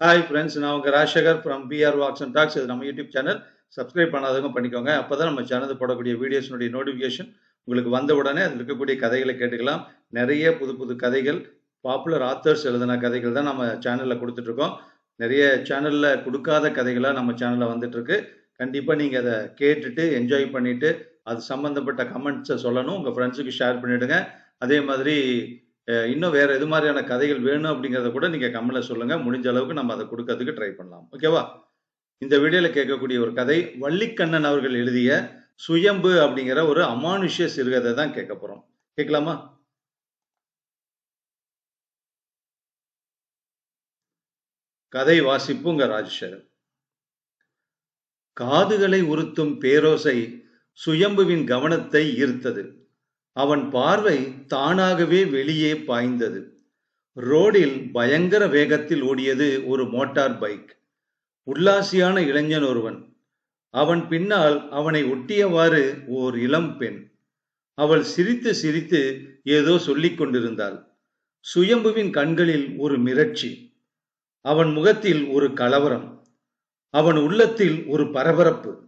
Hi friends நான் உங்கள் Rajasekar from PR walks and talks இது நம்ம யூடியூப் சேனல் சப்ஸ்கிரைப் பண்ணாதவங்க பண்ணிக்கோங்க. அப்போ தான் நம்ம சேனல் போடக்கூடிய வீடியோஸினுடைய நோட்டிஃபிகேஷன் உங்களுக்கு வந்த உடனே அதில் இருக்கக்கூடிய கதைகளை கேட்டுக்கலாம். நிறைய புது புது கதைகள் பாப்புலர் ஆத்தர்ஸ் எழுதின கதைகள் தான் நம்ம சேனலில் கொடுத்துட்ருக்கோம் நிறைய சேனலில் கொடுக்காத கதைகளாக நம்ம சேனலில் வந்துட்டுருக்கு கண்டிப்பாக நீங்கள் அதை கேட்டுட்டு என்ஜாய் பண்ணிவிட்டு அது சம்மந்தப்பட்ட கமெண்ட்ஸை சொல்லணும். உங்கள் ஃப்ரெண்ட்ஸுக்கு ஷேர் பண்ணிவிடுங்க அதே மாதிரி இன்னும் வேற எது மாதிரியான கதைகள் வேணும் அப்படிங்கிறத கூட நீங்க கமெண்ட்ல சொல்லுங்க. முடிஞ்ச அளவுக்கு நம்ம அதை கொடுக்கறதுக்கு ட்ரை பண்ணலாம். ஓகேவா இந்த வீடியோல கேட்கக்கூடிய ஒரு கதை வள்ளிக்கண்ணன் அவர்கள் எழுதிய சுயம்பு அப்படிங்கிற ஒரு அமானுஷ்ய சிறுகதை தான் கேட்க போறோம். கேட்கலாமா? கதை வாசிப்பு உங்க காதுகளை உறுத்தும் பேரோசை சுயம்புவின் கவனத்தை ஈர்த்தது. அவன் பார்வை தானாகவே வெளியே பாய்ந்தது. ரோடில் பயங்கர வேகத்தில் ஓடியது ஒரு மோட்டார் பைக். உல்லாசியான இளைஞன் ஒருவன். அவன் பின்னால் அவனை ஒட்டியவாறு ஓர் இளம் பெண். அவள் சிரித்து சிரித்து ஏதோ சொல்லிக் கொண்டிருந்தாள். சுயம்புவின் கண்களில் ஒரு மிரட்சி. அவன் முகத்தில் ஒரு கலவரம். அவன் உள்ளத்தில் ஒரு பரபரப்பு.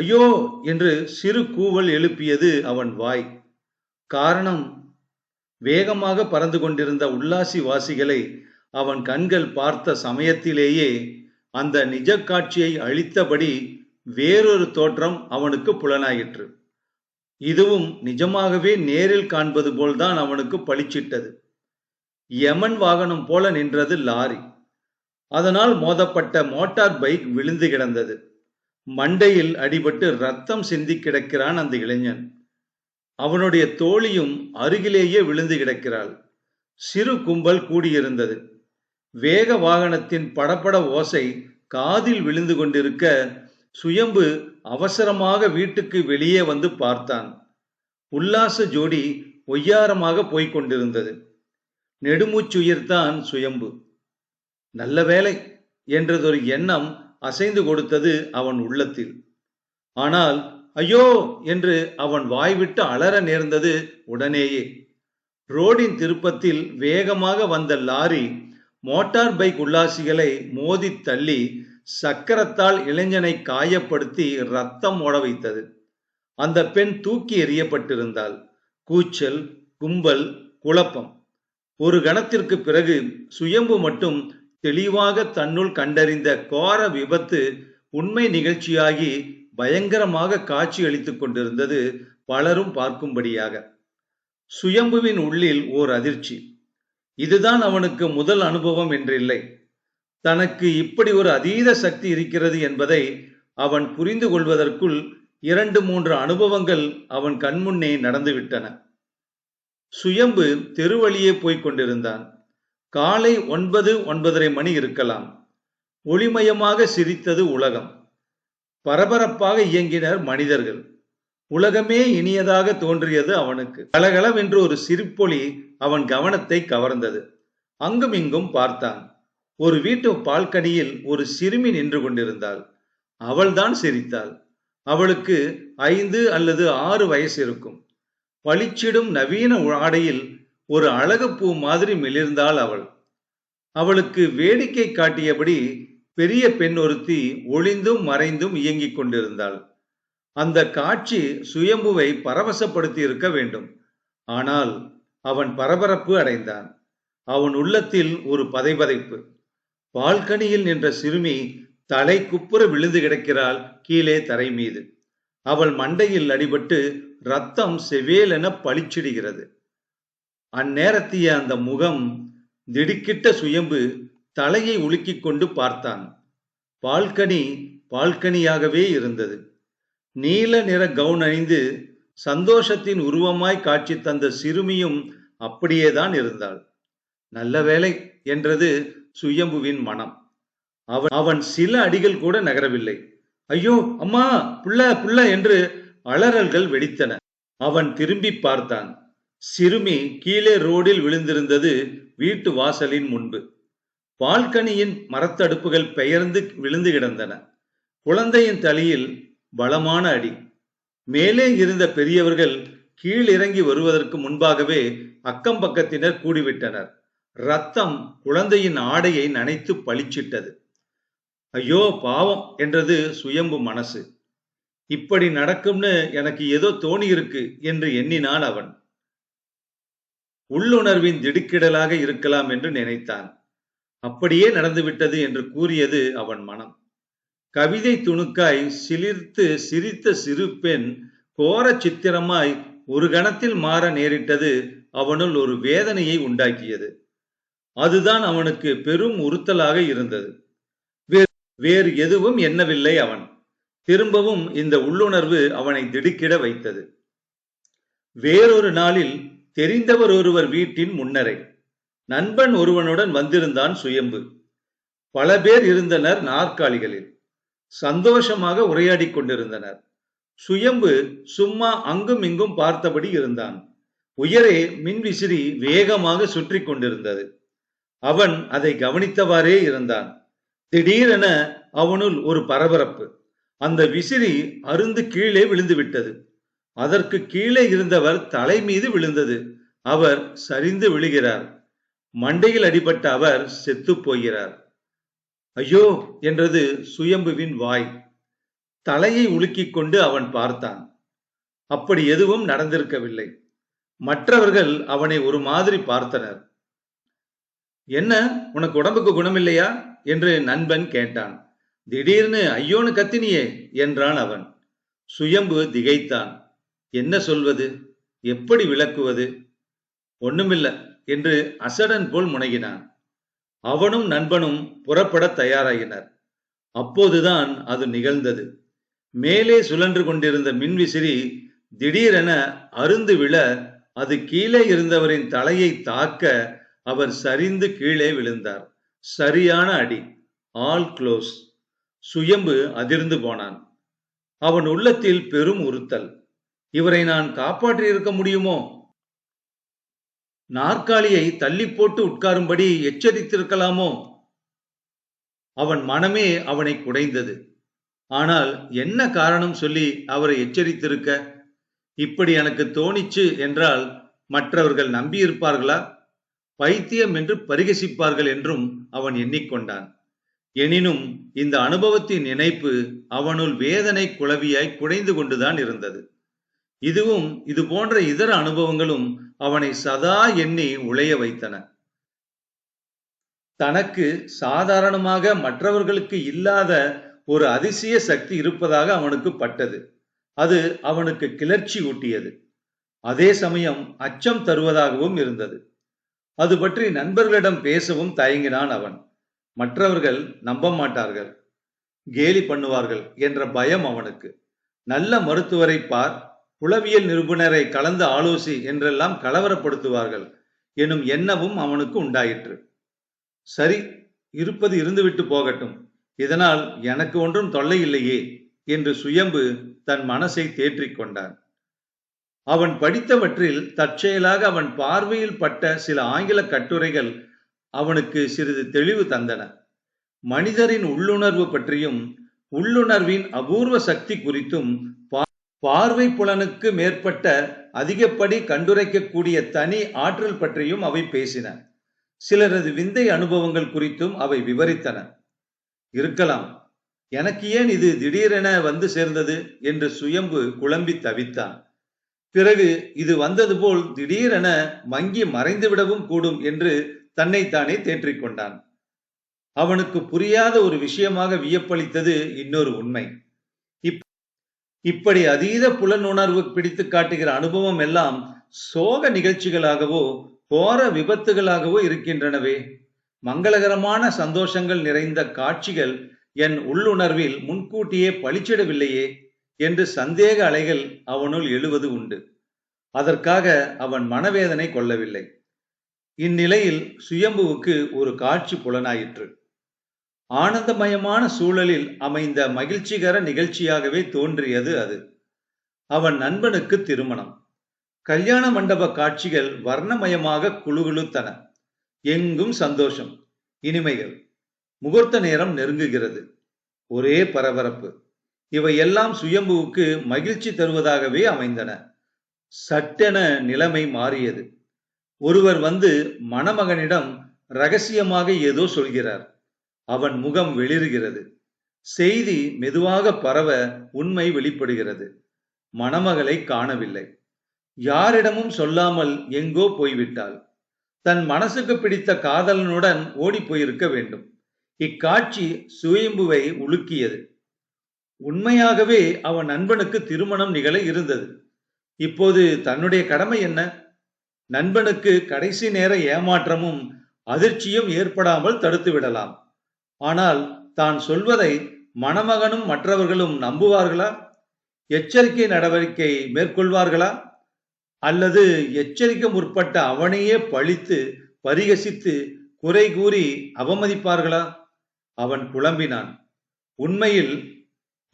ஐயோ என்று சிறு கூவல் எழுப்பியது அவன் வாய். காரணம் வேகமாக பறந்து கொண்டிருந்த உல்லாசி வாசிகளை அவன் கண்கள் பார்த்த சமயத்திலேயே அந்த நிஜ காட்சியை அழித்தபடி வேறொரு தோற்றம் அவனுக்கு புலனாயிற்று. இதுவும் நிஜமாகவே நேரில் காண்பது போல்தான் அவனுக்கு பளிச்சிட்டது. யமன் வாகனம் போல நின்றது லாரி. அதனால் மோதப்பட்ட மோட்டார் பைக் விழுந்து கிடந்தது. மண்டையில் அடிபட்டு ரத்தம் சிந்தி கிடக்கிறான் அந்த இளைஞன். அவனுடைய தோழியும் அருகிலேயே விழுந்து கிடக்கிறாள். சிறு கும்பல் கூடியிருந்தது. வேக வாகனத்தின் படப்பட ஓசை காதில் விழுந்து கொண்டிருக்க சுயம்பு அவசரமாக வீட்டுக்கு வெளியே வந்து பார்த்தான். உல்லாச ஜோடி ஒய்யாரமாக போய்க் கொண்டிருந்தது. நெடுமூச்சுயிர்தான் சுயம்பு. நல்ல வேலை என்றதொரு எண்ணம் அசைந்து கொடுத்தது அவன் உள்ளத்தில். ஆனால் ஐயோ! என்று அவன் வாய்விட்டு அலற நேர்ந்தது உடனேயே. ரோடின் திருப்பத்தில் வேகமாக வந்த லாரி மோட்டார் பைக் உல்லாசிகளை மோதி தள்ளி சக்கரத்தால் இளைஞனை காயப்படுத்தி ரத்தம் ஓட வைத்தது. அந்த பெண் தூக்கி எறியப்பட்டிருந்தாள். கூச்சல் கும்பல் குழப்பம். ஒரு கணத்திற்கு பிறகு சுயம்பு மட்டும் தெளிவாக தன்னுள் கண்டறிந்த கோர விபத்து உண்மை நிகழ்ச்சியாகி பயங்கரமாக காட்சி அளித்துக் கொண்டிருந்தது பலரும் பார்க்கும்படியாக. சுயம்புவின் உள்ளில் ஓர் அதிர்ச்சி. இதுதான் அவனுக்கு முதல் அனுபவம் என்றில்லை. தனக்கு இப்படி ஒரு அதீத சக்தி இருக்கிறது என்பதை அவன் புரிந்து கொள்வதற்குள் இரண்டு மூன்று அனுபவங்கள் அவன் கண்முன்னே நடந்துவிட்டன. சுயம்பு தெருவழியே போய்க் கொண்டிருந்தான். காலை ஒன்பது ஒன்பதரை மணி இருக்கலாம். ஒளிமயமாக சிரித்தது உலகம். பரபரப்பாக இயங்கினர் மனிதர்கள். உலகமே இனியதாக தோன்றியது அவனுக்கு. கலகலவென்று ஒரு சிரிப்பொலி அவன் கவனத்தை கவர்ந்தது. அங்கும் இங்கும் பார்த்தான். ஒரு வீட்டு பால்கனியில் ஒரு சிறுமி நின்று கொண்டிருந்தாள். அவள்தான் சிரித்தாள். அவளுக்கு ஐந்து அல்லது ஆறு வயசு இருக்கும். பளிச்சிடும் நவீன ஆடையில் ஒரு அழகு பூ மாதிரி மிளிர்ந்தாள் அவள். அவளுக்கு வேடிக்கை காட்டியபடி பெரிய பெண் ஒருத்தி ஒளிந்தும் மறைந்தும் இயங்கிக் கொண்டிருந்தாள். அந்த காட்சி சுயம்புவை பரவசப்படுத்தி இருக்க வேண்டும். ஆனால் அவன் பரபரப்பு அடைந்தான். அவன் உள்ளத்தில் ஒரு பதைபதைப்பு. பால்கனியில் நின்ற சிறுமி தலை குப்புற விழுந்து கிடக்கிறாள் கீழே தரை மீது. அவள் மண்டையில் அடிபட்டு ரத்தம் செவேலென பளிச்சிடுகிறது. அந்நேரத்திய அந்த முகம் திடுக்கிட்ட சுயம்பு தலையை உலுக்கிக் கொண்டு பார்த்தான். பால்கனி பால்கனியாகவே இருந்தது. நீல நிற கவுன் அணிந்து சந்தோஷத்தின் உருவமாய் காட்சி தந்த சிறுமியும் அப்படியேதான் இருந்தாள். நல்ல வேலை என்றது சுயம்புவின் மனம். அவன் அவன் சில அடிகள் கூட நகரவில்லை. ஐயோ அம்மா புள்ள புள்ள என்று அலறல்கள் வெடித்தன. அவன் திரும்பி பார்த்தான். சிறுமி கீழே ரோடில் விழுந்திருந்தது வீட்டு வாசலின் முன்பு. பால்கனியின் மரத்தடுப்புகள் பெயர்ந்து விழுந்து கிடந்தன. குழந்தையின் தலையில் பலமான அடி. மேலே இருந்த பெரியவர்கள் கீழிறங்கி வருவதற்கு முன்பாகவே அக்கம் பக்கத்தினர் கூடிவிட்டனர். ரத்தம் குழந்தையின் ஆடையை நனைத்து பளிச்சிட்டது. ஐயோ பாவம் என்றது சுயம்பு மனசு. இப்படி நடக்கும்னு எனக்கு ஏதோ தோணி இருக்கு என்று எண்ணினான் அவன். உள்ளுணர்வின் திடுக்கிடலாக இருக்கலாம் என்று நினைத்தான். அப்படியே நடந்துவிட்டது என்று கூறியது அவன் மனம். கவிதை துணுக்காய் சிலிர்த்து சிரித்த சிறு பெண் கோர சித்திரமாய் ஒரு கணத்தில் மாற நேரிட்டது அவனுள் ஒரு வேதனையை உண்டாக்கியது. அதுதான் அவனுக்கு பெரும் உறுத்தலாக இருந்தது. வேறு எதுவும் எண்ணவில்லை அவன். திரும்பவும் இந்த உள்ளுணர்வு அவனை திடுக்கிட வைத்தது. வேறொரு நாளில் தெரிந்தவர் ஒருவர் வீட்டின் முன்னரை. நண்பன் ஒருவனுடன் வந்திருந்தான் சுயம்பு. பல பேர் இருந்தனர் நாற்காலிகளில். சந்தோஷமாக உரையாடி கொண்டிருந்தனர். சுயம்பு சும்மா அங்கும் இங்கும் பார்த்தபடி இருந்தான். உயரே மின்விசிறி வேகமாக சுற்றி கொண்டிருந்தது. அவன் அதை கவனித்தவாறே இருந்தான். திடீரென அவனுள் ஒரு பரபரப்பு. அந்த விசிறி அருந்து கீழே விழுந்து விட்டது அதற்கு கீழே இருந்தவர் தலை மீது விழுந்தது. அவர் சரிந்து விழுகிறார். மண்டையில் அடிபட்ட அவர் செத்து போகிறார். ஐயோ! என்றது சுயம்புவின் வாய். தலையை உலுக்கிக் கொண்டு அவன் பார்த்தான். அப்படி எதுவும் நடந்திருக்கவில்லை. மற்றவர்கள் அவனை ஒரு மாதிரி பார்த்தனர். என்ன உனக்கு உடம்புக்கு குணமில்லையா? என்று நண்பன் கேட்டான். திடீர்னு ஐயோன்னு கத்தினியே என்றான் அவன். சுயம்பு திகைத்தான். என்ன சொல்வது? எப்படி விளக்குவது? ஒண்ணுமில்ல என்று அசடன் போல் முனகினான். அவனும் நண்பனும் புறப்பட தயாராகினர் அப்போதுதான் அது நிகழ்ந்தது. மேலே சுழன்று கொண்டிருந்த மின்விசிறி திடீரென அருந்து விழ அது கீழே இருந்தவரின் தலையை தாக்க அவர் சரிந்து கீழே விழுந்தார். சரியான அடி ஆல் க்ளோஸ் சுயம்பு அதிர்ந்து போனான். அவன் உள்ளத்தில் பெரும் உறுத்தல். இவரை நான் காப்பாற்றி இருக்க முடியுமோ? நாற்காலியை தள்ளி போட்டு உட்காரும்படி எச்சரித்திருக்கலாமோ? அவன் மனமே அவனை குடைந்தது. ஆனால் என்ன காரணம் சொல்லி அவரை எச்சரித்திருக்க? இப்படி எனக்கு தோணிச்சு என்றால் மற்றவர்கள் நம்பியிருப்பார்களா? பைத்தியம் என்று பரிகசிப்பார்கள் என்றும் அவன் எண்ணிக்கொண்டான். எனினும் இந்த அனுபவத்தின் நினைப்பு அவனுள் வேதனை குளவியாய் குடைந்து கொண்டுதான் இருந்தது. இதுவும் இது போன்ற இதர அனுபவங்களும் அவனை சதா எண்ணி உழைய வைத்தன. தனக்கு சாதாரணமாக மற்றவர்களுக்கு இல்லாத ஒரு அதிசய சக்தி இருப்பதாக அவனுக்கு பட்டது. அது அவனுக்கு கிளர்ச்சி ஊட்டியது. அதே சமயம் அச்சம் தருவதாகவும் இருந்தது. அது பற்றி நண்பர்களிடம் பேசவும் தயங்கினான் அவன். மற்றவர்கள் நம்ப மாட்டார்கள். கேலி பண்ணுவார்கள் என்ற பயம் அவனுக்கு. நல்ல மருத்துவரை பார் உளவியல் நிபுணரை கலந்து ஆலோசி என்றெல்லாம் கலவரப்படுத்துவார்கள் எனும் எண்ணமும் அவனுக்கு உண்டாயிற்று. சரி இருப்பது இருந்துவிட்டு போகட்டும். இதனால் எனக்கு ஒன்றும் தொல்லை இல்லையே என்று சுயம்பு தன் மனசை தேற்றிக் கொண்டான். அவன் படித்தவற்றில் தற்செயலாக அவன் பார்வையில் பட்ட சில ஆங்கில கட்டுரைகள் அவனுக்கு சிறிது தெளிவு தந்தன. மனிதரின் உள்ளுணர்வு பற்றியும் உள்ளுணர்வின் அபூர்வ சக்தி குறித்தும் பார்வை புலனுக்கு மேற்பட்ட அதிகப்படி கண்டுரைக்கக்கூடிய தனி ஆற்றல் பற்றியும் அவை பேசின. சிலரது விந்தை அனுபவங்கள் குறித்தும் அவை விவரித்தன. இருக்கலாம். எனக்கு ஏன் இது திடீரென வந்து சேர்ந்தது என்று சுயம்பு குழம்பி தவித்தான் பிறகு இது வந்தது போல் திடீரென மங்கி மறைந்துவிடவும் கூடும் என்று தன்னைத்தானே தேற்றிக் கொண்டான் அவனுக்கு புரியாத ஒரு விஷயமாக வியப்பளித்தது இன்னொரு உண்மை. இப்படி அதீத புலனுணர்வு பிடித்து காட்டுகிற அனுபவம் எல்லாம் சோக நிகழ்ச்சிகளாகவோ போர விபத்துகளாகவோ இருக்கின்றனவே. மங்களகரமான சந்தோஷங்கள் நிறைந்த காட்சிகள் என் உள்ளுணர்வில் முன்கூட்டியே பளிச்சிடவில்லையே என்று சந்தேக அலைகள் அவனுள் எழுவது உண்டு. அதற்காக அவன் மனவேதனை கொள்ளவில்லை. இந்நிலையில் சுயம்புவுக்கு ஒரு காட்சி புலனாயிற்று. ஆனந்தமயமான சூழலில் அமைந்த மகிழ்ச்சிகர நிகழ்ச்சியாகவே தோன்றியது அது. அவன் நண்பனுக்கு திருமணம். கல்யாண மண்டப காட்சிகள் வர்ணமயமாக குழுகுழுத்தன எங்கும் சந்தோஷம் இனிமைகள். முகூர்த்த நேரம் நெருங்குகிறது. ஒரே பரபரப்பு. இவையெல்லாம் சுயம்புவுக்கு மகிழ்ச்சி தருவதாகவே அமைந்தன. சட்டென நிலைமை மாறியது. ஒருவர் வந்து மணமகனிடம் ரகசியமாக ஏதோ சொல்கிறார். அவன் முகம் வெளிறுகிறது. செய்தி மெதுவாக பரவ உண்மை வெளிப்படுகிறது. மணமகளை காணவில்லை. யாரிடமும் சொல்லாமல் எங்கோ போய்விட்டாள். தன் மனசுக்கு பிடித்த காதலனுடன் ஓடி போயிருக்க வேண்டும். இக்காட்சி சுயம்புவை உலுக்கியது. உண்மையாகவே அவன் நண்பனுக்கு திருமணம் நிகழ இருந்தது. இப்போது தன்னுடைய கடமை என்ன? நண்பனுக்கு கடைசி நேர ஏமாற்றமும் அதிர்ச்சியும் ஏற்படாமல் தடுத்து விடலாம் ஆனால் தான் சொல்வதை மணமகனும் மற்றவர்களும் நம்புவார்களா? எச்சரிக்கை நடவடிக்கை மேற்கொள்வார்களா? அல்லது எச்சரிக்க முற்பட்ட அவனையே பழித்து பரிகசித்து குறை கூறி அவமதிப்பார்களா? அவன் குழம்பினான் உண்மையில்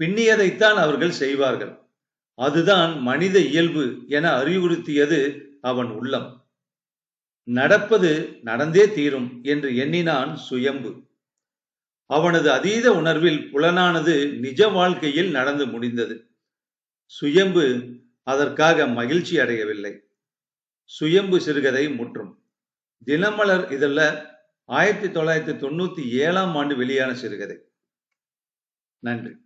பின்னியதைத்தான் அவர்கள் செய்வார்கள். அதுதான் மனித இயல்பு என அறிவுறுத்தியது அவன் உள்ளம். நடப்பது நடந்தே தீரும் என்று எண்ணினான் சுயம்பு. அவனது அதீத உணர்வில் புலனானது நிஜ வாழ்க்கையில் நடந்து முடிந்தது. சுயம்பு அதற்காக மகிழ்ச்சி அடையவில்லை. சுயம்பு சிறுகதை முற்றும். தினமலர் இதழ ஆயிரத்தி தொள்ளாயிரத்தி தொண்ணூத்தி ஏழாம் ஆண்டு வெளியான சிறுகதை. நன்றி.